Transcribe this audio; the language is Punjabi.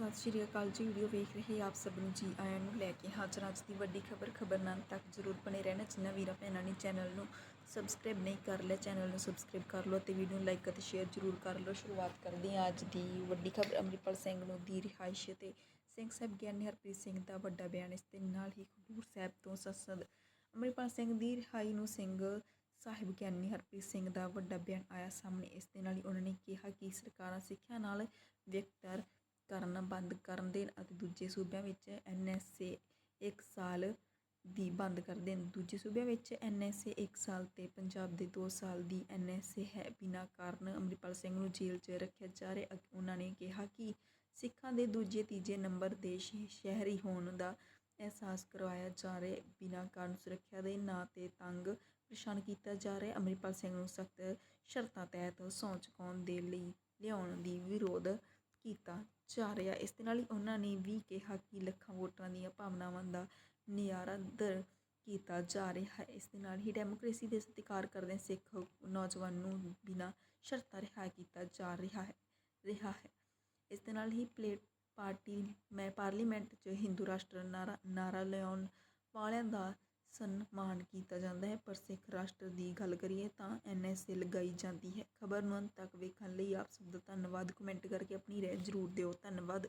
ਸਤਿ ਸ਼੍ਰੀ ਅਕਾਲ ਜੀ, ਵੀਡੀਓ ਵੇਖ ਰਹੇ ਆਪ ਸਭ ਨੂੰ ਜੀ ਆਇਆਂ ਨੂੰ ਲੈ ਕੇ ਹਾਜ਼ਰ ਹਾਂ। ਅੱਜ ਦੀ ਵੱਡੀ ਖਬਰ ਖਬਰ ਨਾਲ ਤੱਕ ਜ਼ਰੂਰ ਬਣੇ ਰਹਿਣਾ। ਜਿਨ੍ਹਾਂ ਵੀਰਾਂ ਭੈਣਾਂ ਨੇ ਚੈਨਲ ਨੂੰ ਸਬਸਕ੍ਰਾਈਬ ਨਹੀਂ ਕਰ ਲਿਆ, ਚੈਨਲ ਨੂੰ ਸਬਸਕ੍ਰਾਈਬ ਕਰ ਲਓ ਤੇ ਵੀਡੀਓ ਨੂੰ ਲਾਈਕ ਅਤੇ ਸ਼ੇਅਰ ਜ਼ਰੂਰ ਕਰ ਲਓ। ਸ਼ੁਰੂਆਤ ਕਰਦੇ ਹਾਂ ਅੱਜ ਦੀ ਵੱਡੀ ਖਬਰ। ਅੰਮ੍ਰਿਤਪਾਲ ਸਿੰਘ ਨੂੰ ਦੀ ਰਿਹਾਇਸ਼ ਤੇ ਸਿੰਘ ਸਾਹਿਬ ਗਿਆਨੀ ਹਰਪ੍ਰੀਤ ਸਿੰਘ ਦਾ ਵੱਡਾ ਬਿਆਨ। ਇਸ ਦੇ ਨਾਲ ਹੀ ਖਡੂਰ ਸਾਹਿਬ ਤੋਂ ਸੰਸਦ ਅੰਮ੍ਰਿਤਪਾਲ ਸਿੰਘ ਦੀ ਰਿਹਾਈ ਨੂੰ ਸਿੰਘ ਸਾਹਿਬ ਗਿਆਨੀ ਹਰਪ੍ਰੀਤ ਸਿੰਘ ਦਾ ਵੱਡਾ ਬਿਆਨ ਆਇਆ ਸਾਹਮਣੇ। ਇਸ ਦੇ ਨਾਲ ਹੀ ਉਹਨਾਂ ਨੇ ਕਿਹਾ ਕਿ ਸਰਕਾਰਾਂ ਸਿੱਖਿਆ ਨਾਲ ਵਿਅਕਤਰ ਕਰਨਾ ਬੰਦ ਕਰਨ ਦੇਣ ਅਤੇ ਦੂਜੇ ਸੂਬਿਆਂ ਵਿੱਚ ਐਨ ਐੱਸ ਏ ਇੱਕ ਸਾਲ ਦੀ ਬੰਦ ਕਰ ਦੇਣ। ਦੂਜੇ ਸੂਬਿਆਂ ਵਿੱਚ ਐਨ ਐੱਸ ਏ ਇੱਕ ਸਾਲ ਤੇ ਪੰਜਾਬ ਦੇ ਦੋ ਸਾਲ ਦੀ ਐਨਐਸਏ ਹੈ। ਬਿਨਾਂ ਕਾਰਨ ਅੰਮ੍ਰਿਤਪਾਲ ਸਿੰਘ ਨੂੰ ਜੇਲ੍ਹ 'ਚ ਰੱਖਿਆ ਜਾ ਰਿਹਾ ਉਹਨਾਂ ਨੇ ਕਿਹਾ ਕਿ ਸਿੱਖਾਂ ਦੇ ਦੂਜੇ ਤੀਜੇ ਨੰਬਰ ਦੇ ਸ਼ਹਿਰੀ ਹੋਣ ਦਾ ਅਹਿਸਾਸ ਕਰਵਾਇਆ ਜਾ ਰਿਹਾ ਬਿਨਾਂ ਕਾਰਨ ਸੁਰੱਖਿਆ ਦੇ ਨਾਂ ਤੇ ਤੰਗ ਪਰੇਸ਼ਾਨ ਕੀਤਾ ਜਾ ਰਿਹਾ ਅੰਮ੍ਰਿਤਪਾਲ ਸਿੰਘ ਨੂੰ ਸਖਤ ਸ਼ਰਤਾਂ ਤਹਿਤ ਸਹੁੰ ਚੁਕਾਉਣ ਦੇ ਲਈ ਲਿਆਉਣ ਦੀ ਵਿਰੋਧ ਕੀਤਾ ਜਾ ਰਿਹਾ। ਇਸ ਦੇ ਨਾਲ ਹੀ ਉਹਨਾਂ ਨੇ ਵੀ ਕਿਹਾ ਕਿ ਲੱਖਾਂ ਵੋਟਰਾਂ ਦੀਆਂ ਭਾਵਨਾਵਾਂ ਦਾ ਨਿਆਰਾ ਦਰ ਕੀਤਾ ਜਾ ਰਿਹਾ ਹੈ। ਇਸ ਦੇ ਨਾਲ ਹੀ ਡੈਮੋਕ੍ਰੇਸੀ ਦੇ ਸਤਿਕਾਰ ਕਰਦੇ ਸਿੱਖ ਨੌਜਵਾਨ ਨੂੰ ਬਿਨਾਂ ਸ਼ਰਤਾਂ ਰਿਹਾ ਕੀਤਾ ਜਾ ਰਿਹਾ ਹੈ ਰਿਹਾ ਹੈ। ਇਸ ਦੇ ਨਾਲ ਹੀ ਪਲੇਟ ਪਾਰਟੀ ਮੈਂ ਪਾਰਲੀਮੈਂਟ 'ਚ ਹਿੰਦੂ ਰਾਸ਼ਟਰ ਨਾਰਾ ਨਾਰਾ ਲਿਆਉਣ ਵਾਲਿਆਂ ਦਾ ਸਨਮਾਨ ਕੀਤਾ ਜਾਂਦਾ ਹੈ। ਪਰ ਸਿੱਖ ਰਾਸ਼ਟਰ ਦੀ ਗੱਲ ਕਰੀਏ ਤਾਂ ਐਨਐਸਏ ਲਗਾਈ ਜਾਂਦੀ ਹੈ। ਖਬਰ ਨੂੰ ਅੰਤ ਤੱਕ ਵੇਖਣ ਲਈ ਆਪ ਸਭ ਦਾ ਧੰਨਵਾਦ। ਕਮੈਂਟ ਕਰਕੇ ਆਪਣੀ ਰਾਏ ਜ਼ਰੂਰ ਦਿਓ। ਧੰਨਵਾਦ।